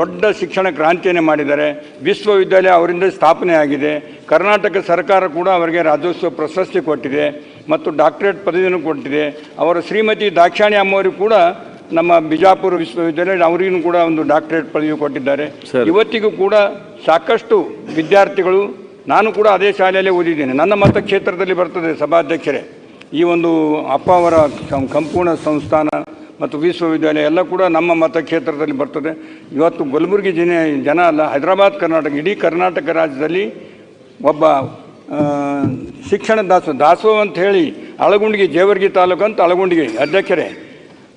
ದೊಡ್ಡ ಶಿಕ್ಷಣ ಕ್ರಾಂತಿಯನ್ನು ಮಾಡಿದ್ದಾರೆ. ವಿಶ್ವವಿದ್ಯಾಲಯ ಅವರಿಂದ ಸ್ಥಾಪನೆ ಆಗಿದೆ. ಕರ್ನಾಟಕ ಸರ್ಕಾರ ಕೂಡ ಅವರಿಗೆ ರಾಜ್ಯೋತ್ಸವ ಪ್ರಶಸ್ತಿ ಕೊಟ್ಟಿದೆ ಮತ್ತು ಡಾಕ್ಟರೇಟ್ ಪದವಿಯನ್ನು ಕೊಟ್ಟಿದೆ. ಅವರ ಶ್ರೀಮತಿ ದಾಕ್ಷಾಣಿ ಅಮ್ಮವರಿಗೂ ಕೂಡ ನಮ್ಮ ಬಿಜಾಪುರ ವಿಶ್ವವಿದ್ಯಾಲಯ ಅವರಿಗೂ ಕೂಡ ಒಂದು ಡಾಕ್ಟರೇಟ್ ಪದವಿ ಕೊಟ್ಟಿದ್ದಾರೆ. ಇವತ್ತಿಗೂ ಕೂಡ ಸಾಕಷ್ಟು ವಿದ್ಯಾರ್ಥಿಗಳು ನಾನು ಕೂಡ ಅದೇ ಶಾಲೆಯಲ್ಲೇ ಓದಿದ್ದೇನೆ. ನನ್ನ ಮತಕ್ಷೇತ್ರದಲ್ಲಿ ಬರ್ತದೆ ಸಭಾಧ್ಯಕ್ಷರೇ. ಈ ಒಂದು ಅಪ್ಪ ಅವರ ಸಂಪೂರ್ಣ ಸಂಸ್ಥಾನ ಮತ್ತು ವಿಶ್ವವಿದ್ಯಾಲಯ ಎಲ್ಲ ಕೂಡ ನಮ್ಮ ಮತಕ್ಷೇತ್ರದಲ್ಲಿ ಬರ್ತದೆ. ಇವತ್ತು ಗುಲ್ಬುರ್ಗಿ ಜನ ಜನ ಅಲ್ಲ, ಹೈದರಾಬಾದ್ ಕರ್ನಾಟಕ, ಇಡೀ ಕರ್ನಾಟಕ ರಾಜ್ಯದಲ್ಲಿ ಒಬ್ಬ ಶಿಕ್ಷಣ ದಾಸೋ ದಾಸೋಹ ಅಂತ ಹೇಳಿ ಅಳಗುಂಡಿಗೆ, ಜೇವರ್ಗಿ ತಾಲೂಕು ಅಂತ ಅಳಗುಂಡಿಗೆ ಅಧ್ಯಕ್ಷರೇ.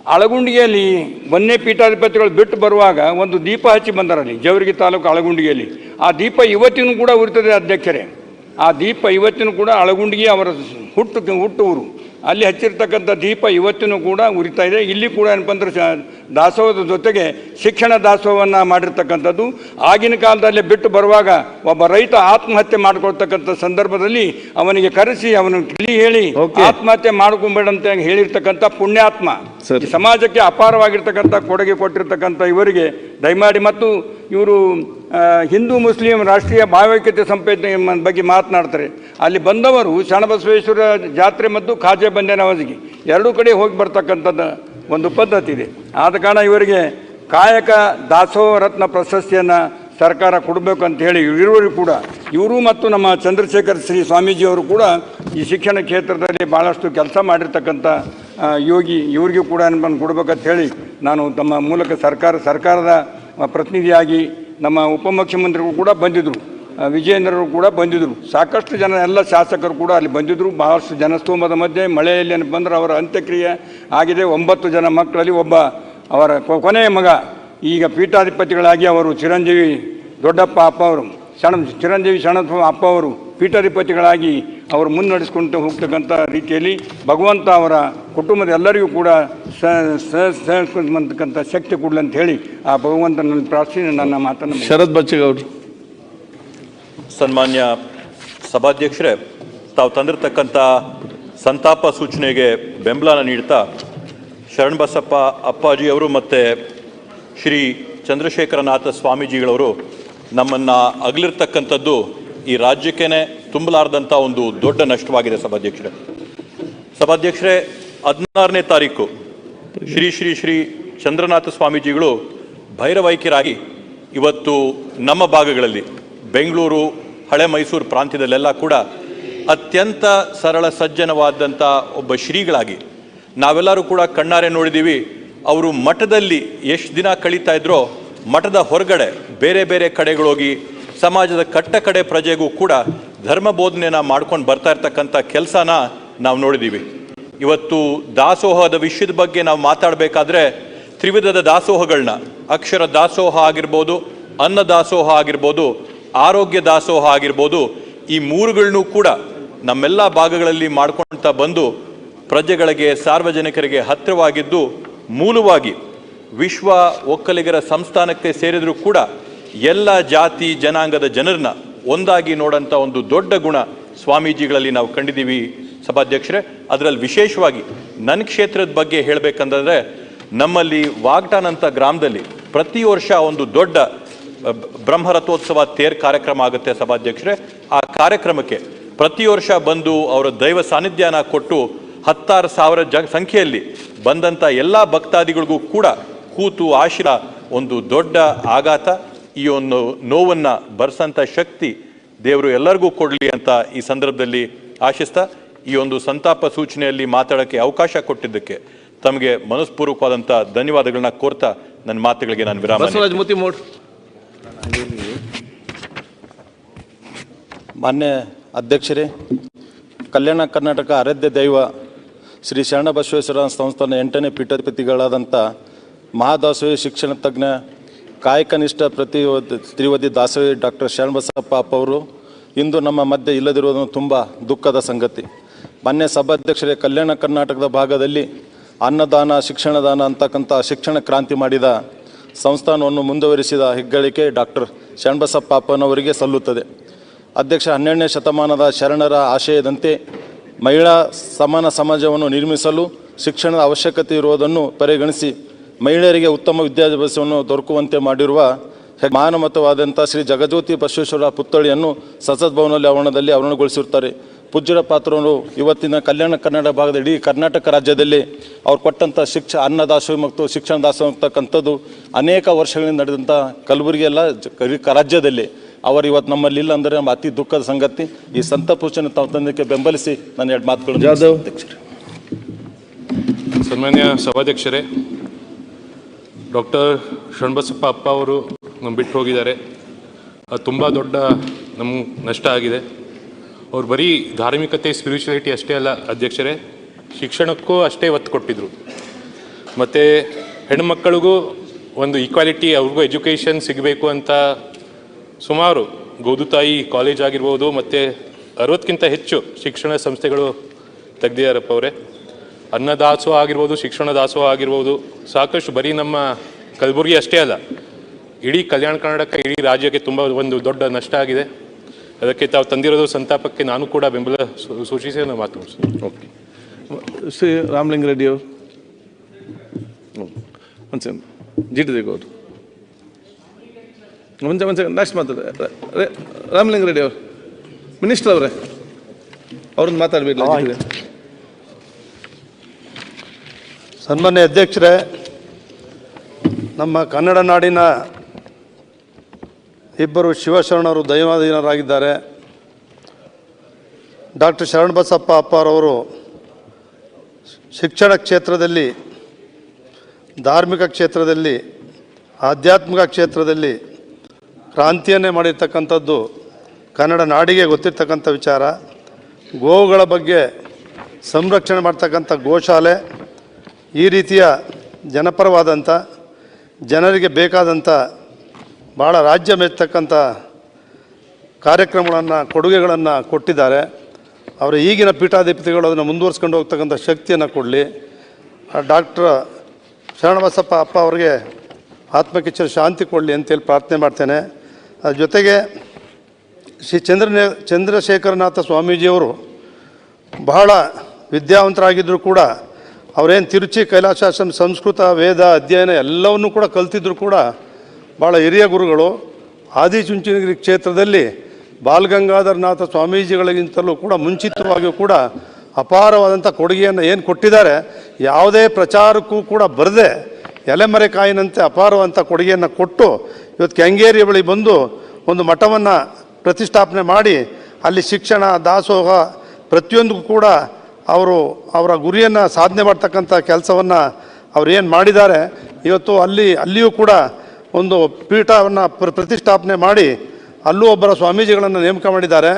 ಅಳಗುಂಡಿಗೆಯಲ್ಲಿ ಬನ್ನೆ ಪೀಠಾಧಿಪತಿಗಳು ಬಿಟ್ಟು ಬರುವಾಗ ಒಂದು ದೀಪ ಹಚ್ಚಿ ಬಂದರಲ್ಲಿ, ಜೇವರ್ಗಿ ತಾಲೂಕು ಅಳಗುಂಡಿಗೆಯಲ್ಲಿ. ಆ ದೀಪ ಇವತ್ತಿನೂ ಕೂಡ ಉರಿತದೆ ಅಧ್ಯಕ್ಷರೇ. ಆ ದೀಪ ಇವತ್ತಿನೂ ಕೂಡ ಅಳಗುಂಡಿಗೆ ಅವರ ಹುಟ್ಟು, ಹುಟ್ಟೂರು. ಅಲ್ಲಿ ಹಚ್ಚಿರ್ತಕ್ಕಂಥ ದೀಪ ಇವತ್ತಿನೂ ಕೂಡ ಉರಿತಾ ಇದೆ. ಇಲ್ಲಿ ಕೂಡ ಏನಪ್ಪ ಅಂದ್ರೆ ಶ- ದಾಸೋಹದ ಜೊತೆಗೆ ಶಿಕ್ಷಣ ದಾಸೋಹವನ್ನು ಮಾಡಿರ್ತಕ್ಕಂಥದ್ದು. ಆಗಿನ ಕಾಲದಲ್ಲಿ ಬಿಟ್ಟು ಬರುವಾಗ ಒಬ್ಬ ರೈತ ಆತ್ಮಹತ್ಯೆ ಮಾಡಿಕೊಳ್ತಕ್ಕಂಥ ಸಂದರ್ಭದಲ್ಲಿ ಅವನಿಗೆ ಕರೆಸಿ ಅವನು ತಿಳಿ ಹೇಳಿ ಆತ್ಮಹತ್ಯೆ ಮಾಡ್ಕೊಂಬೇಡಂತ ಹೇಳಿರ್ತಕ್ಕಂಥ ಪುಣ್ಯಾತ್ಮ. ಸಮಾಜಕ್ಕೆ ಅಪಾರವಾಗಿರ್ತಕ್ಕಂಥ ಕೊಡುಗೆ ಕೊಟ್ಟಿರ್ತಕ್ಕಂಥ ಇವರಿಗೆ ದಯಮಾಡಿ ಮತ್ತು ಇವರು ಹಿಂದೂ ಮುಸ್ಲಿಂ ರಾಷ್ಟ್ರೀಯ ಭಾವೈಕ್ಯತೆ ಸಂಪೇತ ಬಗ್ಗೆ ಮಾತನಾಡ್ತಾರೆ. ಅಲ್ಲಿ ಬಂದವರು ಶರಣಬಸವೇಶ್ವರ ಜಾತ್ರೆ ಮತ್ತು ಖಾಜೆ ಬಂದೆ ನವಾಜಿಗೆ ಎರಡೂ ಕಡೆ ಹೋಗಿ ಬರ್ತಕ್ಕಂಥದ್ದು ಒಂದು ಪದ್ಧತಿ ಇದೆ. ಆದ ಕಾರಣ ಇವರಿಗೆ ಕಾಯಕ ದಾಸೋಹ ರತ್ನ ಪ್ರಶಸ್ತಿಯನ್ನು ಸರ್ಕಾರ ಕೊಡಬೇಕು ಅಂತ ಹೇಳಿ ಇವರು ಕೂಡ, ಇವರು ಮತ್ತು ನಮ್ಮ ಚಂದ್ರಶೇಖರ್ ಶ್ರೀ ಸ್ವಾಮೀಜಿಯವರು ಕೂಡ ಈ ಶಿಕ್ಷಣ ಕ್ಷೇತ್ರದಲ್ಲಿ ಭಾಳಷ್ಟು ಕೆಲಸ ಮಾಡಿರ್ತಕ್ಕಂಥ ಯೋಗಿ ಇವರಿಗೂ ಕೂಡ ಕೊಡ್ಬೇಕಂತ ಕೊಡಬೇಕಂತ ಹೇಳಿ ನಾನು ತಮ್ಮ ಮೂಲಕ ಸರ್ಕಾರ, ಸರ್ಕಾರದ ಪ್ರತಿನಿಧಿಯಾಗಿ ನಮ್ಮ ಉಪಮುಖ್ಯಮಂತ್ರಿಗಳು ಕೂಡ ಬಂದಿದ್ದರು ವಿಜಯೇಂದ್ರರು ಕೂಡ ಬಂದಿದ್ದರು ಸಾಕಷ್ಟು ಜನ ಎಲ್ಲ ಶಾಸಕರು ಕೂಡ ಅಲ್ಲಿ ಬಂದಿದ್ದರು ಬಹಳಷ್ಟು ಜನಸ್ತೋಮದ ಮಧ್ಯೆ ಮಳೆಯಲ್ಲಿ ಬಂದರೆ ಅವರ ಅಂತ್ಯಕ್ರಿಯೆ ಆಗಿದೆ. ಒಂಬತ್ತು ಜನ ಮಕ್ಕಳಲ್ಲಿ ಒಬ್ಬ ಅವರ ಕೊನೆಯ ಮಗ. ಈಗ ಪೀಠಾಧಿಪತಿಗಳಾಗಿ ಅವರು ಚಿರಂಜೀವಿ ದೊಡ್ಡಪ್ಪ ಅಪ್ಪ ಅವರು. ಶಣ ಚಿರಂಜೀವಿ ಶರಣಪ್ಪ ಅಪ್ಪ ಅವರು. ಪೀಠಾಧಿಪತಿಗಳಾಗಿ ಅವರು ಮುನ್ನಡೆಸ್ಕೊಂಡು ಹೋಗ್ತಕ್ಕಂಥ ರೀತಿಯಲ್ಲಿ ಭಗವಂತ ಅವರ ಕುಟುಂಬದ ಎಲ್ಲರಿಗೂ ಕೂಡ ಸಹಕರಿಸ್ತಕ್ಕಂಥ ಶಕ್ತಿ ಕೊಡಲಿ ಅಂತ ಹೇಳಿ ಆ ಭಗವಂತನ ಪ್ರಾರ್ಥನೆ ನನ್ನ ಮಾತನ್ನು. ಶರತ್ ಅವರು ಸನ್ಮಾನ್ಯ ಸಭಾಧ್ಯಕ್ಷರೇ ತಾವು ತಂದಿರತಕ್ಕಂಥ ಸಂತಾಪ ಸೂಚನೆಗೆ ಬೆಂಬಲ ನೀಡ್ತಾ ಶರಣಬಸಪ್ಪ ಅಪ್ಪಾಜಿಯವರು ಮತ್ತು ಶ್ರೀ ಚಂದ್ರಶೇಖರನಾಥ ಸ್ವಾಮೀಜಿಗಳವರು ನಮ್ಮನ್ನು ಅಗಲಿರ್ತಕ್ಕಂಥದ್ದು ಈ ರಾಜ್ಯಕ್ಕೇ ತುಂಬಲಾರ್ದಂಥ ಒಂದು ದೊಡ್ಡ ನಷ್ಟವಾಗಿದೆ ಸಭಾಧ್ಯಕ್ಷರೇ. ಸಭಾಧ್ಯಕ್ಷರೇ, ಹದಿನಾರನೇ ತಾರೀಕು ಶ್ರೀ ಶ್ರೀ ಶ್ರೀ ಚಂದ್ರನಾಥ ಸ್ವಾಮೀಜಿಗಳು ಭೈರವೈಕ್ಯರಾಗಿ ಇವತ್ತು ನಮ್ಮ ಭಾಗಗಳಲ್ಲಿ ಬೆಂಗಳೂರು, ಹಳೆ ಮೈಸೂರು ಪ್ರಾಂತ್ಯದಲ್ಲೆಲ್ಲ ಕೂಡ ಅತ್ಯಂತ ಸರಳ ಸಜ್ಜನವಾದಂಥ ಒಬ್ಬ ಶ್ರೀಗಳಾಗಿ ನಾವೆಲ್ಲರೂ ಕೂಡ ಕಣ್ಣಾರೆ ನೋಡಿದ್ದೀವಿ. ಅವರು ಮಠದಲ್ಲಿ ಎಷ್ಟು ದಿನ ಕಳೀತಾ ಇದ್ರೋ ಮಠದ ಹೊರಗಡೆ ಬೇರೆ ಬೇರೆ ಕಡೆಗಳೋಗಿ ಸಮಾಜದ ಕಟ್ಟ ಕಡೆ ಪ್ರಜೆಗೂ ಕೂಡ ಧರ್ಮ ಬೋಧನೆನ ಮಾಡ್ಕೊಂಡು ಬರ್ತಾ ಇರ್ತಕ್ಕಂಥ ಕೆಲಸನ ನಾವು ನೋಡಿದ್ದೀವಿ ಇವತ್ತು ದಾಸೋಹದ ವಿಷಯದ ಬಗ್ಗೆ ನಾವು ಮಾತಾಡಬೇಕಾದ್ರೆ ತ್ರಿವಿಧದ ದಾಸೋಹಗಳನ್ನ ಅಕ್ಷರ ದಾಸೋಹ ಆಗಿರ್ಬೋದು, ಅನ್ನ ದಾಸೋಹ ಆಗಿರ್ಬೋದು, ಆರೋಗ್ಯ ದಾಸೋಹ ಆಗಿರ್ಬೋದು, ಈ ಮೂರುಗಳನ್ನೂ ಕೂಡ ನಮ್ಮೆಲ್ಲ ಭಾಗಗಳಲ್ಲಿ ಮಾಡ್ಕೊಳ್ತಾ ಬಂದು ಪ್ರಜೆಗಳಿಗೆ, ಸಾರ್ವಜನಿಕರಿಗೆ ಹತ್ತಿರವಾಗಿದ್ದು, ಮೂಲವಾಗಿ ವಿಶ್ವ ಒಕ್ಕಲಿಗರ ಸಂಸ್ಥಾನಕ್ಕೆ ಸೇರಿದರೂ ಕೂಡ ಎಲ್ಲ ಜಾತಿ ಜನಾಂಗದ ಜನರನ್ನ ಒಂದಾಗಿ ನೋಡಂತ ಒಂದು ದೊಡ್ಡ ಗುಣ ಸ್ವಾಮೀಜಿಗಳಲ್ಲಿ ನಾವು ಕಂಡಿದ್ದೀವಿ ಸಭಾಧ್ಯಕ್ಷರೇ. ಅದರಲ್ಲಿ ವಿಶೇಷವಾಗಿ ನನ್ನ ಕ್ಷೇತ್ರದ ಬಗ್ಗೆ ಹೇಳಬೇಕಂದ್ರೆ ನಮ್ಮಲ್ಲಿ ವಾಗ್ಟಾನ್ ಅಂತ ಗ್ರಾಮದಲ್ಲಿ ಪ್ರತಿ ವರ್ಷ ಒಂದು ದೊಡ್ಡ ಬ್ರಹ್ಮರಥೋತ್ಸವ ತೇರ್ ಕಾರ್ಯಕ್ರಮ ಆಗುತ್ತೆ ಸಭಾಧ್ಯಕ್ಷರೇ. ಆ ಕಾರ್ಯಕ್ರಮಕ್ಕೆ ಪ್ರತಿ ವರ್ಷ ಬಂದು ಅವರ ದೈವ ಸಾನ್ನಿಧ್ಯನ ಕೊಟ್ಟು ಹತ್ತಾರು ಸಾವಿರ ಜ, ಸಂಖ್ಯೆಯಲ್ಲಿ ಬಂದಂಥ ಎಲ್ಲ ಭಕ್ತಾದಿಗಳಿಗೂ ಕೂಡ ಕೂತು ಆಶಿರ ಒಂದು ದೊಡ್ಡ ಆಘಾತ. ಈ ಒಂದು ನೋವನ್ನು ಬರ್ಸಂಥ ಶಕ್ತಿ ದೇವರು ಎಲ್ಲರಿಗೂ ಕೊಡಲಿ ಅಂತ ಈ ಸಂದರ್ಭದಲ್ಲಿ ಆಶಿಸ್ತಾ ಈ ಒಂದು ಸಂತಾಪ ಸೂಚನೆಯಲ್ಲಿ ಮಾತಾಡೋಕ್ಕೆ ಅವಕಾಶ ಕೊಟ್ಟಿದ್ದಕ್ಕೆ ತಮಗೆ ಮನಸ್ಪೂರ್ವಕವಾದಂಥ ಧನ್ಯವಾದಗಳನ್ನ ಕೋರ್ತಾ ನನ್ನ ಮಾತುಗಳಿಗೆ ನಾನು ವಿರಾಮ ಮಾನ್ಯ ಅಧ್ಯಕ್ಷರೇ ಕಲ್ಯಾಣ ಕರ್ನಾಟಕ ಆರಾಧ್ಯ ದೈವ ಶ್ರೀ ಶರಣ ಬಸವೇಶ್ವರ ಸಂಸ್ಥಾನ ಎಂಟನೇ ಪೀಠಾಧಿಪತಿಗಳಾದಂಥ ಮಹಾದಾಸೋಹಿ ಶಿಕ್ಷಣ ತಜ್ಞ ಕಾಯಕನಿಷ್ಠ ಪ್ರತಿ ತ್ರಿವದಿ ದಾಸವಿ ಡಾಕ್ಟರ್ ಶರಣಬಸಪ್ಪ ಅಪ್ಪ ಅವರು ಇಂದು ನಮ್ಮ ಮಧ್ಯೆ ಇಲ್ಲದಿರುವುದು ತುಂಬ ದುಃಖದ ಸಂಗತಿ. ಮಾನ್ಯ ಸಭಾಧ್ಯಕ್ಷರೇ ಕಲ್ಯಾಣ ಕರ್ನಾಟಕದ ಭಾಗದಲ್ಲಿ ಅನ್ನದಾನ, ಶಿಕ್ಷಣದಾನ ಅಂತಕ್ಕಂಥ ಶಿಕ್ಷಣ ಕ್ರಾಂತಿ ಮಾಡಿದ ಸಂಸ್ಥಾನವನ್ನು ಮುಂದುವರಿಸಿದ ಹೆಗ್ಗಳಿಕೆ ಡಾಕ್ಟರ್ ಶರಣಬಸಪ್ಪ ಅಪ್ಪನವರಿಗೆ ಸಲ್ಲುತ್ತದೆ. ಅಧ್ಯಕ್ಷ ಹನ್ನೆರಡನೇ ಶತಮಾನದ ಶರಣರ ಆಶಯದಂತೆ ಮಹಿಳಾ ಸಮಾನ ಸಮಾಜವನ್ನು ನಿರ್ಮಿಸಲು ಶಿಕ್ಷಣದ ಅವಶ್ಯಕತೆ ಇರುವುದನ್ನು ಪರಿಗಣಿಸಿ ಮಹಿಳೆಯರಿಗೆ ಉತ್ತಮ ವಿದ್ಯಾಭ್ಯಾಸವನ್ನು ದೊರಕುವಂತೆ ಮಾಡಿರುವ ಮಾನಮತವಾದಂಥ ಶ್ರೀ ಜಗಜ್ಯೋತಿ ಬಸವೇಶ್ವರ ಪುತ್ಥಳಿಯನ್ನು ಸಂಸತ್ ಭವನದಲ್ಲಿ ಆವರಣದಲ್ಲಿ ಆವರಣಗೊಳಿಸಿರುತ್ತಾರೆ. ಪೂಜ್ಯರ ಪಾತ್ರರು ಇವತ್ತಿನ ಕಲ್ಯಾಣ ಕನ್ನಡ ಭಾಗದ ಇಡೀ ಕರ್ನಾಟಕ ರಾಜ್ಯದಲ್ಲಿ ಅವ್ರು ಕೊಟ್ಟಂಥ ಶಿಕ್ಷ ಅನ್ನದಾಸೋಹ ಮತ್ತು ಶಿಕ್ಷಣ ದಾಸೋಹ ಅಂತಕ್ಕಂಥದ್ದು ಅನೇಕ ವರ್ಷಗಳಿಂದ ನಡೆದಂಥ ಕಲ್ಬುರ್ಗಿಯಲ್ಲ ರಾಜ್ಯದಲ್ಲಿ. ಅವರು ಇವತ್ತು ನಮ್ಮಲ್ಲಿ ಇಲ್ಲ ಅಂದರೆ ನಮ್ಮ ಅತಿ ದುಃಖದ ಸಂಗತಿ. ಈ ಸಂತಾಪ ಸೂಚನೆ ತಾವು ತಂದಕ್ಕೆ ಬೆಂಬಲಿಸಿ ನಾನು ಎರಡು ಮಾತುಗಳು ಸನ್ಮಾನ್ಯ ಸಭಾಧ್ಯಕ್ಷರೇ ಡಾಕ್ಟರ್ ಶರಣಬಸಪ್ಪ ಅಪ್ಪ ಅವರು ನಮ್ಮ ಬಿಟ್ಟು ಹೋಗಿದ್ದಾರೆ. ಅದು ತುಂಬ ದೊಡ್ಡ ನಮ್ಮ ನಷ್ಟ ಆಗಿದೆ. ಅವ್ರು ಬರೀ ಧಾರ್ಮಿಕತೆ ಸ್ಪಿರಿಚುಯಾಲಿಟಿ ಅಷ್ಟೇ ಅಲ್ಲ, ಅಧ್ಯಕ್ಷರೇ, ಶಿಕ್ಷಣಕ್ಕೂ ಅಷ್ಟೇ ಒತ್ತು ಕೊಟ್ಟಿದ್ರು. ಮತ್ತು ಹೆಣ್ಮಕ್ಕಳಿಗೂ ಒಂದು ಈಕ್ವಾಲಿಟಿ ಅವ್ರಿಗೂ ಎಜುಕೇಷನ್ ಸಿಗಬೇಕು ಅಂತ ಸುಮಾರು ಗೋದುತಾಯಿ ಕಾಲೇಜ್ ಆಗಿರ್ಬೋದು, ಮತ್ತು ಅರವತ್ತಕ್ಕಿಂತ ಹೆಚ್ಚು ಶಿಕ್ಷಣ ಸಂಸ್ಥೆಗಳು ತೆಗ್ದಿದಾರಪ್ಪ ಅವರೇ. ಅನ್ನದಾಸೋಹ ಆಗಿರ್ಬೋದು ಶಿಕ್ಷಣ ದಾಸೋಹ ಆಗಿರ್ಬೋದು ಸಾಕಷ್ಟು ಬರೀ ನಮ್ಮ ಕಲಬುರಗಿ ಅಷ್ಟೇ ಅಲ್ಲ ಇಡೀ ಕಲ್ಯಾಣ ಕರ್ನಾಟಕ ಇಡೀ ರಾಜ್ಯಕ್ಕೆ ತುಂಬ ಒಂದು ದೊಡ್ಡ ನಷ್ಟ ಆಗಿದೆ. ಅದಕ್ಕೆ ತಾವು ತಂದಿರೋದು ಸಂತಾಪಕ್ಕೆ ನಾನು ಕೂಡ ಬೆಂಬಲ ಸೂಚಿಸಿ ನಾನು ಮಾತು ಓಕೆ. ಶ್ರೀ ರಾಮಲಿಂಗ ರೆಡ್ಡಿ ಅವರು. ಒಂದು ಸೆಕೆಂಡ್ ಜಿ ಮುಂಚೆ ದೇಗೌರು ಒಂದು ಒಂದು ಸೆಕೆಂಡ್ ನೆಕ್ಸ್ಟ್ ಮಾತಾಡ ರಾಮಲಿಂಗ ರೆಡ್ಡಿ ಅವರು. ಮಿನಿಸ್ಟರ್ ಅವರೇ. ಅವ್ರನ್ನ ಮಾತಾಡಬೇಕು. ಸನ್ಮಾನ್ಯ ಅಧ್ಯಕ್ಷರೇ, ನಮ್ಮ ಕನ್ನಡ ನಾಡಿನ ಇಬ್ಬರು ಶಿವಶರಣರು ದೈವಾಧೀನರಾಗಿದ್ದಾರೆ. ಡಾಕ್ಟರ್ ಶರಣಬಸಪ್ಪ ಅಪ್ಪಾರವರು ಶಿಕ್ಷಣ ಕ್ಷೇತ್ರದಲ್ಲಿ, ಧಾರ್ಮಿಕ ಕ್ಷೇತ್ರದಲ್ಲಿ, ಆಧ್ಯಾತ್ಮಿಕ ಕ್ಷೇತ್ರದಲ್ಲಿ ಕ್ರಾಂತಿಯನ್ನೇ ಮಾಡಿರ್ತಕ್ಕಂಥದ್ದು ಕನ್ನಡ ನಾಡಿಗೆ ಗೊತ್ತಿರ್ತಕ್ಕಂಥ ವಿಚಾರ. ಗೋವುಗಳ ಬಗ್ಗೆ ಸಂರಕ್ಷಣೆ ಮಾಡ್ತಕ್ಕಂಥ ಗೋಶಾಲೆ ಈ ರೀತಿಯ ಜನಪರವಾದಂಥ, ಜನರಿಗೆ ಬೇಕಾದಂಥ ಭಾಳ ರಾಜ್ಯ ಮೆಚ್ಚತಕ್ಕಂಥ ಕಾರ್ಯಕ್ರಮಗಳನ್ನು, ಕೊಡುಗೆಗಳನ್ನು ಕೊಟ್ಟಿದ್ದಾರೆ. ಅವರ ಈಗಿನ ಪೀಠಾಧಿಪತಿಗಳು ಅದನ್ನು ಮುಂದುವರ್ಸ್ಕೊಂಡು ಹೋಗ್ತಕ್ಕಂಥ ಶಕ್ತಿಯನ್ನು ಕೊಡಲಿ. ಡಾಕ್ಟರ್ ಶರಣಬಸಪ್ಪ ಅಪ್ಪ ಅವರಿಗೆ ಆತ್ಮಕಿಚ್ಚರ ಶಾಂತಿ ಕೊಡಲಿ ಅಂತೇಳಿ ಪ್ರಾರ್ಥನೆ ಮಾಡ್ತೇನೆ. ಅದ್ರ ಜೊತೆಗೆ ಶ್ರೀ ಚಂದ್ರನೇ, ಚಂದ್ರಶೇಖರನಾಥ ಸ್ವಾಮೀಜಿಯವರು ಬಹಳ ವಿದ್ಯಾವಂತರಾಗಿದ್ದರೂ ಕೂಡ ಅವರೇನು ತಿರುಚಿ ಕೈಲಾಸಾಶ್ರಮ ಸಂಸ್ಕೃತ, ವೇದ, ಅಧ್ಯಯನ ಎಲ್ಲವನ್ನೂ ಕೂಡ ಕಲ್ತಿದ್ರು ಕೂಡ ಭಾಳ ಹಿರಿಯ ಗುರುಗಳು. ಆದಿಚುಂಚನಗಿರಿ ಕ್ಷೇತ್ರದಲ್ಲಿ ಬಾಲಗಂಗಾಧರನಾಥ ಸ್ವಾಮೀಜಿಗಳಿಗಿಂತಲೂ ಕೂಡ ಮುಂಚಿತವಾಗಿಯೂ ಕೂಡ ಅಪಾರವಾದಂಥ ಕೊಡುಗೆಯನ್ನು ಏನು ಕೊಟ್ಟಿದ್ದಾರೆ, ಯಾವುದೇ ಪ್ರಚಾರಕ್ಕೂ ಕೂಡ ಬರದೆ ಎಲೆಮರೆಕಾಯಿನಂತೆ ಅಪಾರವಂಥ ಕೊಡುಗೆಯನ್ನು ಕೊಟ್ಟು ಇವತ್ತು ಕೆಂಗೇರಿಯ ಬಳಿ ಬಂದು ಒಂದು ಮಠವನ್ನು ಪ್ರತಿಷ್ಠಾಪನೆ ಮಾಡಿ, ಅಲ್ಲಿ ಶಿಕ್ಷಣ, ದಾಸೋಹ ಪ್ರತಿಯೊಂದಕ್ಕೂ ಕೂಡ ಅವರು ಅವರ ಗುರಿಯನ್ನು ಸಾಧನೆ ಮಾಡ್ತಕ್ಕಂಥ ಕೆಲಸವನ್ನು ಅವ್ರು ಏನು ಮಾಡಿದ್ದಾರೆ, ಇವತ್ತು ಅಲ್ಲಿ, ಅಲ್ಲಿಯೂ ಕೂಡ ಒಂದು ಪೀಠವನ್ನು ಪ್ರ, ಪ್ರತಿಷ್ಠಾಪನೆ ಮಾಡಿ ಅಲ್ಲೂ ಒಬ್ಬರ ಸ್ವಾಮೀಜಿಗಳನ್ನು ನೇಮಕ ಮಾಡಿದ್ದಾರೆ.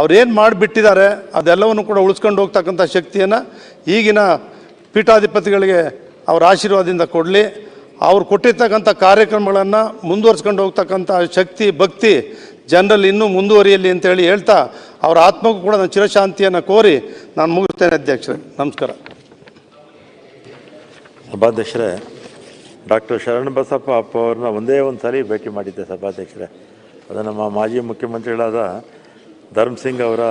ಅವ್ರೇನು ಮಾಡಿಬಿಟ್ಟಿದ್ದಾರೆ ಅದೆಲ್ಲವನ್ನು ಕೂಡ ಉಳಿಸ್ಕೊಂಡು ಹೋಗ್ತಕ್ಕಂಥ ಶಕ್ತಿಯನ್ನು ಈಗಿನ ಪೀಠಾಧಿಪತಿಗಳಿಗೆ ಅವರ ಆಶೀರ್ವಾದದಿಂದ ಕೊಡಲಿ. ಅವ್ರು ಕೊಟ್ಟಿರ್ತಕ್ಕಂಥ ಕಾರ್ಯಕ್ರಮಗಳನ್ನು ಮುಂದುವರ್ಸ್ಕೊಂಡು ಹೋಗ್ತಕ್ಕಂಥ ಶಕ್ತಿ, ಭಕ್ತಿ ಜನರಲ್ಲಿ ಇನ್ನೂ ಮುಂದುವರಿಯಲಿ ಅಂತೇಳಿ ಹೇಳ್ತಾ ಅವರ ಆತ್ಮಕ್ಕೂ ಕೂಡ ನಾನು ಚಿರಶಾಂತಿಯನ್ನು ಕೋರಿ ನಾನು ಮುಗಿಸ್ತೇನೆ ಅಧ್ಯಕ್ಷರೇ. ನಮಸ್ಕಾರ. ಸಭಾಧ್ಯಕ್ಷರೇ, ಡಾಕ್ಟರ್ ಶರಣಬಸಪ್ಪ ಅಪ್ಪ ಅವ್ರನ್ನ ಒಂದೇ ಒಂದು ಸಾರಿ ಭೇಟಿ ಮಾಡಿದ್ದೆ ಸಭಾಧ್ಯಕ್ಷರೇ. ಅದು ನಮ್ಮ ಮಾಜಿ ಮುಖ್ಯಮಂತ್ರಿಗಳಾದ ಧರ್ಮ್ ಸಿಂಗ್ ಅವರ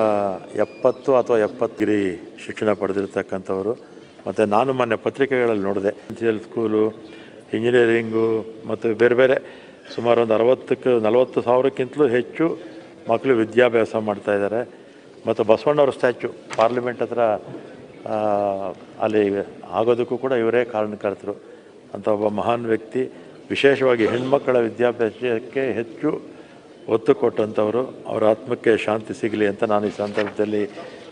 ಎಪ್ಪತ್ತು ಅಥವಾ ಎಪ್ಪತ್ತಿರಿ ಶಿಕ್ಷಣ ಪಡೆದಿರ್ತಕ್ಕಂಥವರು. ಮತ್ತು ನಾನು ಮೊನ್ನೆ ಪತ್ರಿಕೆಗಳಲ್ಲಿ ನೋಡಿದೆ. ಇಂಜಿನಿಯರ್ ಸ್ಕೂಲು ಇಂಜಿನಿಯರಿಂಗು ಮತ್ತು ಬೇರೆ ಬೇರೆ ಸುಮಾರು ಒಂದು ಅರವತ್ತಕ್ಕೆ ನಲವತ್ತು ಸಾವಿರಕ್ಕಿಂತಲೂ ಹೆಚ್ಚು ಮಕ್ಕಳು ವಿದ್ಯಾಭ್ಯಾಸ ಮಾಡ್ತಾ ಇದ್ದಾರೆ. ಮತ್ತು ಬಸವಣ್ಣವ್ರ ಸ್ಟ್ಯಾಚು ಪಾರ್ಲಿಮೆಂಟ್ ಹತ್ರ ಅಲ್ಲಿ ಆಗೋದಕ್ಕೂ ಕೂಡ ಇವರೇ ಕಾರಣಕರ್ತರು. ಅಂತ ಒಬ್ಬ ಮಹಾನ್ ವ್ಯಕ್ತಿ, ವಿಶೇಷವಾಗಿ ಹೆಣ್ಮಕ್ಕಳ ವಿದ್ಯಾಭ್ಯಾಸಕ್ಕೆ ಹೆಚ್ಚು ಒತ್ತು ಕೊಟ್ಟಂಥವರು. ಅವರ ಆತ್ಮಕ್ಕೆ ಶಾಂತಿ ಸಿಗಲಿ ಅಂತ ನಾನು ಈ ಸಂದರ್ಭದಲ್ಲಿ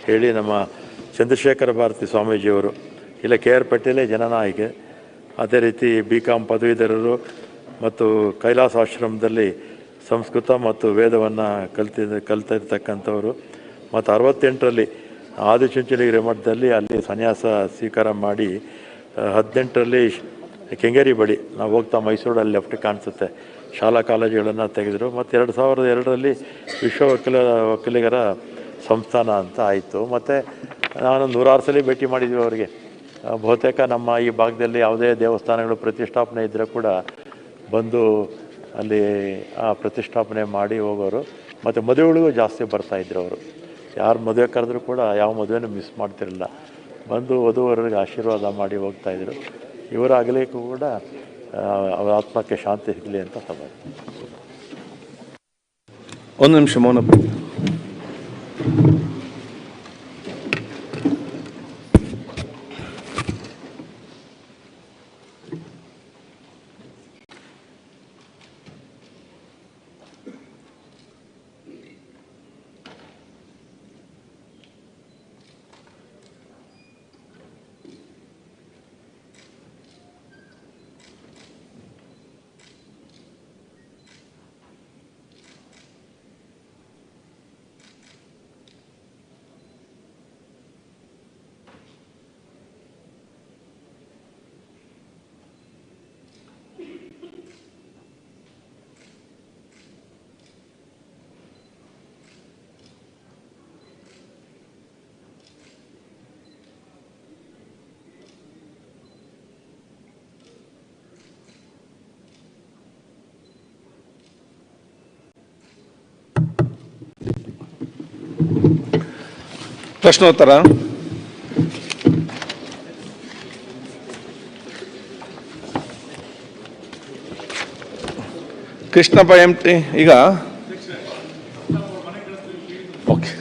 ಹೇಳಿ ನಮ್ಮ ಚಂದ್ರಶೇಖರ ಭಾರತಿ ಸ್ವಾಮೀಜಿಯವರು, ಇಲ್ಲ ಕೆ ಆರ್ ಪಟೇಲೇ ಜನನಾಯಕ. ಅದೇ ರೀತಿ ಬಿ ಕಾಮ್ ಪದವೀಧರರು ಮತ್ತು ಕೈಲಾಸ ಆಶ್ರಮದಲ್ಲಿ ಸಂಸ್ಕೃತ ಮತ್ತು ವೇದವನ್ನು ಕಲ್ತಿದ್ದ ಕಲ್ತಿರ್ತಕ್ಕಂಥವರು. ಮತ್ತು ಅರವತ್ತೆಂಟರಲ್ಲಿ ಆದಿಚುಂಚನಗಿರಿ ಮಠದಲ್ಲಿ ಅಲ್ಲಿ ಸನ್ಯಾಸ ಸ್ವೀಕಾರ ಮಾಡಿ ಹದಿನೆಂಟರಲ್ಲಿ ಕೆಂಗೇರಿ ಬಳಿ ನಾವು ಹೋಗ್ತಾ ಮೈಸೂರಲ್ಲಿ ಲೆಫ್ಟ್ ಕಾಣಿಸುತ್ತೆ. ಶಾಲಾ ಕಾಲೇಜುಗಳನ್ನು ತೆಗೆದರು. ಮತ್ತು ಎರಡು ಸಾವಿರದ ಎರಡರಲ್ಲಿ ವಿಶ್ವ ವಕೀಲ ವಕೀಲಿಗರ ಸಂಸ್ಥಾನ ಅಂತ ಆಯಿತು. ಮತ್ತು ನಾನು ನೂರಾರು ಸಲ ಭೇಟಿ ಮಾಡಿದ್ವಿ ಅವರಿಗೆ. ಬಹುತೇಕ ನಮ್ಮ ಈ ಭಾಗದಲ್ಲಿ ಯಾವುದೇ ದೇವಸ್ಥಾನಗಳು ಪ್ರತಿಷ್ಠಾಪನೆ ಇದ್ದರೂ ಕೂಡ ಬಂದು ಅಲ್ಲಿ, ಆ ಪ್ರತಿಷ್ಠಾಪನೆ ಮಾಡಿ ಹೋಗೋರು. ಮತ್ತು ಮದುವೆಗಳಿಗೂ ಜಾಸ್ತಿ ಬರ್ತಾಯಿದ್ರು ಅವರು. ಯಾರು ಮದುವೆ ಕರೆದ್ರೂ ಕೂಡ ಯಾವ ಮದುವೆನೂ ಮಿಸ್ ಮಾಡ್ತಿರಲಿಲ್ಲ. ಬಂದು ವಧುವರರಿಗೆ ಆಶೀರ್ವಾದ ಮಾಡಿ ಹೋಗ್ತಾಯಿದ್ರು ಇವರ ಅಗಲಿಗೂ ಕೂಡ ಅವರ ಆತ್ಮಕ್ಕೆ ಶಾಂತಿ ಸಿಗಲಿ ಅಂತ ಸಭಾ ಒಂದು ನಿಮಿಷ ಮೌನ ಪ್ರಶ್ನೋತ್ತರ. ಕೃಷ್ಣಪ್ಪ ಎಂ ಟಿ ಈಗ? ಓಕೆ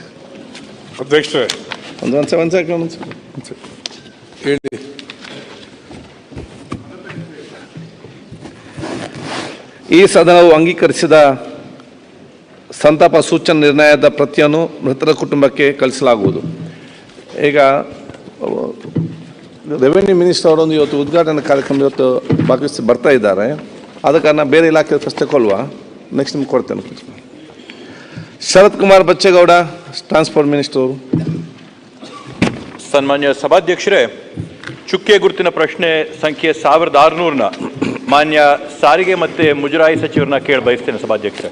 ಅಧ್ಯಕ್ಷರೇ. ಒಂದು ಒಂದು ಒಂದು ಸೆಕೆಂಡ್ ಒಂದು ಸೆಕೆಂಡ್. ಹೇಳಿ. ಈ ಸದನವು ಅಂಗೀಕರಿಸಿದ ಸಂತಾಪ ಸೂಚನೆ ನಿರ್ಣಯದ ಪ್ರತಿಯನ್ನು ಮೃತರ ಕುಟುಂಬಕ್ಕೆ ಕಳಿಸಲಾಗುವುದು. ಈಗ ರೆವೆನ್ಯೂ ಮಿನಿಸ್ಟರ್ ಅವರೊಂದು ಇವತ್ತು ಉದ್ಘಾಟನಾ ಕಾರ್ಯಕ್ರಮ ಇವತ್ತು ಭಾಗವಹಿಸಿ ಬರ್ತಾ ಇದ್ದಾರೆ. ಆದ ಕಾರಣ ಬೇರೆ ಇಲಾಖೆ ಫಸ್ಟ್ ಕೊಲ್ವ ನೆಕ್ಸ್ಟ್ ನಿಮ್ಗೆ ಕೊಡ್ತೇನೆ ಶರತ್ ಕುಮಾರ್ ಬಚ್ಚೇಗೌಡ ಟ್ರಾನ್ಸ್ಪೋರ್ಟ್ ಮಿನಿಸ್ಟರ್ ಸನ್ಮಾನ್ಯ ಸಭಾಧ್ಯಕ್ಷರೇ, ಚುಕ್ಕೆ ಗುರುತಿನ ಪ್ರಶ್ನೆ ಸಂಖ್ಯೆ ಸಾವಿರದ ಆರುನೂರನ್ನ ಮಾನ್ಯ ಸಾರಿಗೆ ಮತ್ತು ಮುಜರಾಯಿ ಸಚಿವರನ್ನ ಕೇಳಿ ಬಯಸ್ತೇನೆ ಸಭಾಧ್ಯಕ್ಷರೇ.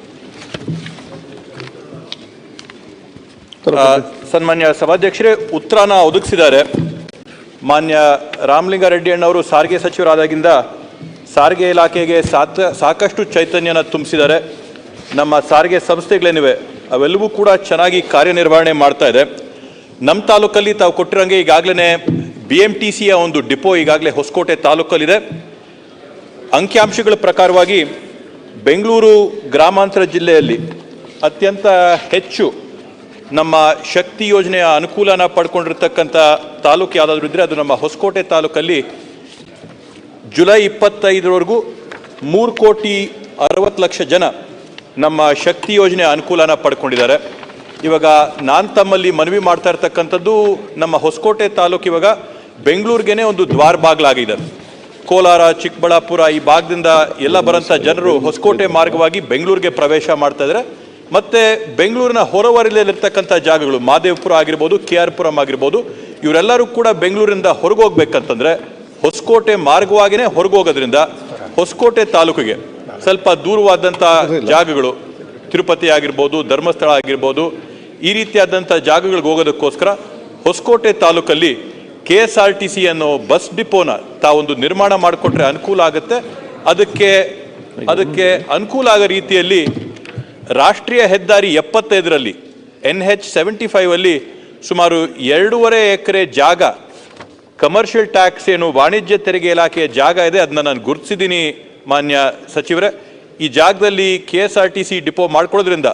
ಸನ್ಮಾನ್ಯ ಸಭಾಧ್ಯಕ್ಷರೇ ಉತ್ತರನ ಒದಗಿಸಿದ್ದಾರೆ. ಮಾನ್ಯ ರಾಮಲಿಂಗಾರೆಡ್ಡಿ ಅಣ್ಣವರು ಸಾರಿಗೆ ಸಚಿವರಾದಾಗಿಂದ ಸಾರಿಗೆ ಇಲಾಖೆಗೆ ಸಾತ ಸಾಕಷ್ಟು ಚೈತನ್ಯನ ತುಂಬಿಸಿದ್ದಾರೆ. ನಮ್ಮ ಸಾರಿಗೆ ಸಂಸ್ಥೆಗಳೇನಿವೆ ಅವೆಲ್ಲವೂ ಕೂಡ ಚೆನ್ನಾಗಿ ಕಾರ್ಯನಿರ್ವಹಣೆ ಮಾಡ್ತಾ ಇದೆ. ನಮ್ಮ ತಾಲೂಕಲ್ಲಿ ತಾವು ಕೊಟ್ಟಿರೋಂಗೆ ಈಗಾಗಲೇ ಬಿ ಎಂ ಟಿ ಸಿಯ ಒಂದು ಡಿಪೋ ಈಗಾಗಲೇ ಹೊಸಕೋಟೆ ತಾಲೂಕಲ್ಲಿದೆ. ಅಂಕಿಅಂಶಗಳ ಪ್ರಕಾರವಾಗಿ ಬೆಂಗಳೂರು ಗ್ರಾಮಾಂತರ ಜಿಲ್ಲೆಯಲ್ಲಿ ಅತ್ಯಂತ ಹೆಚ್ಚು ನಮ್ಮ ಶಕ್ತಿ ಯೋಜನೆಯ ಅನುಕೂಲನ ಪಡ್ಕೊಂಡಿರ್ತಕ್ಕಂಥ ತಾಲೂಕು ಯಾವುದಾದ್ರೂ ಇದ್ದರೆ ಅದು ನಮ್ಮ ಹೊಸಕೋಟೆ ತಾಲೂಕಲ್ಲಿ ಜುಲೈ ಇಪ್ಪತ್ತೈದರವರೆಗೂ ಮೂರು ಕೋಟಿ ಅರವತ್ತು ಲಕ್ಷ ಜನ ನಮ್ಮ ಶಕ್ತಿ ಯೋಜನೆಯ ಅನುಕೂಲನ ಪಡ್ಕೊಂಡಿದ್ದಾರೆ. ಇವಾಗ ನಾನು ತಮ್ಮಲ್ಲಿ ಮನವಿ ಮಾಡ್ತಾ ಇರ್ತಕ್ಕಂಥದ್ದು ನಮ್ಮ ಹೊಸಕೋಟೆ ತಾಲೂಕು ಇವಾಗ ಬೆಂಗಳೂರಿಗೇನೆ ಒಂದು ದ್ವಾರ ಬಾಗ್ಲಾಗಿದೆ. ಕೋಲಾರ, ಚಿಕ್ಕಬಳ್ಳಾಪುರ ಈ ಭಾಗದಿಂದ ಎಲ್ಲ ಬರೋಂಥ ಜನರು ಹೊಸಕೋಟೆ ಮಾರ್ಗವಾಗಿ ಬೆಂಗಳೂರಿಗೆ ಪ್ರವೇಶ ಮಾಡ್ತಾ ಇದ್ದಾರೆ. ಮತ್ತೆ ಬೆಂಗಳೂರಿನ ಹೊರವಲಯದಲ್ಲಿರ್ತಕ್ಕಂಥ ಜಾಗಗಳು ಮಾದೇವಪುರ ಆಗಿರ್ಬೋದು ಕೆ ಆರ್ ಪುರಂ ಆಗಿರ್ಬೋದು ಇವರೆಲ್ಲರೂ ಕೂಡ ಬೆಂಗಳೂರಿಂದ ಹೊರಗೆ ಹೋಗ್ಬೇಕಂತಂದ್ರೆ ಹೊಸಕೋಟೆ ಮಾರ್ಗವಾಗಿಯೇ ಹೊರಗೆ ಹೋಗೋದ್ರಿಂದ ಹೊಸಕೋಟೆ ತಾಲೂಕಿಗೆ ಸ್ವಲ್ಪ ದೂರವಾದಂಥ ಜಾಗಗಳು ತಿರುಪತಿ ಆಗಿರ್ಬೋದು ಧರ್ಮಸ್ಥಳ ಆಗಿರ್ಬೋದು ಈ ರೀತಿಯಾದಂಥ ಜಾಗಗಳಿಗೆ ಹೋಗೋದಕ್ಕೋಸ್ಕರ ಹೊಸಕೋಟೆ ತಾಲೂಕಲ್ಲಿ K S R T C ಅನ್ನೋ ಬಸ್ ಡಿಪೋನ ತಾವೊಂದು ನಿರ್ಮಾಣ ಮಾಡಿಕೊಟ್ರೆ ಅನುಕೂಲ ಆಗುತ್ತೆ. ಅದಕ್ಕೆ ಅದಕ್ಕೆ ಅನುಕೂಲ ಆಗೋ ರೀತಿಯಲ್ಲಿ ರಾಷ್ಟ್ರೀಯ ಹೆದ್ದಾರಿ ಎಪ್ಪತ್ತೈದರಲ್ಲಿ ಎನ್ ಹೆಚ್ ಸೆವೆಂಟಿ ಫೈವಲ್ಲಿ ಸುಮಾರು ಎರಡೂವರೆ ಎಕರೆ ಜಾಗ ಕಮರ್ಷಿಯಲ್ ಟ್ಯಾಕ್ಸ್ ಏನು ವಾಣಿಜ್ಯ ತೆರಿಗೆ ಇಲಾಖೆಯ ಜಾಗ ಇದೆ ಅದನ್ನ ನಾನು ಗುರುತಿಸಿದ್ದೀನಿ ಮಾನ್ಯ ಸಚಿವರೇ. ಈ ಜಾಗದಲ್ಲಿ K S R T C depot ಮಾಡ್ಕೊಳ್ಳೋದ್ರಿಂದ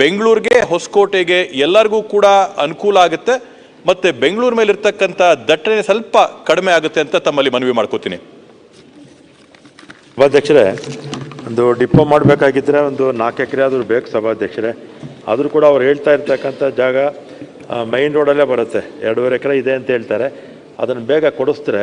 ಬೆಂಗಳೂರಿಗೆ, ಹೊಸಕೋಟೆಗೆ ಎಲ್ಲರಿಗೂ ಕೂಡ ಅನುಕೂಲ ಆಗುತ್ತೆ. ಮತ್ತೆ ಬೆಂಗಳೂರು ಮೇಲೆ ಇರ್ತಕ್ಕಂಥ ದಟ್ಟಣೆ ಸ್ವಲ್ಪ ಕಡಿಮೆ ಆಗುತ್ತೆ ಅಂತ ತಮ್ಮಲ್ಲಿ ಮನವಿ ಮಾಡ್ಕೋತೀನಿ. ಸಭಾಧ್ಯಕ್ಷರೇ ಒಂದು ಡಿಪೋ ಮಾಡಬೇಕಾಗಿದ್ದರೆ ಒಂದು ನಾಲ್ಕು ಎಕರೆ ಆದರೂ ಬೇಕು ಸಭಾಧ್ಯಕ್ಷರೇ. ಆದರೂ ಕೂಡ ಅವ್ರು ಹೇಳ್ತಾ ಇರ್ತಕ್ಕಂಥ ಜಾಗ ಮೈನ್ ರೋಡಲ್ಲೇ ಬರುತ್ತೆ. ಎರಡೂವರೆ ಎಕರೆ ಇದೆ ಅಂತ ಹೇಳ್ತಾರೆ. ಅದನ್ನು ಬೇಗ ಕೊಡಿಸಿದ್ರೆ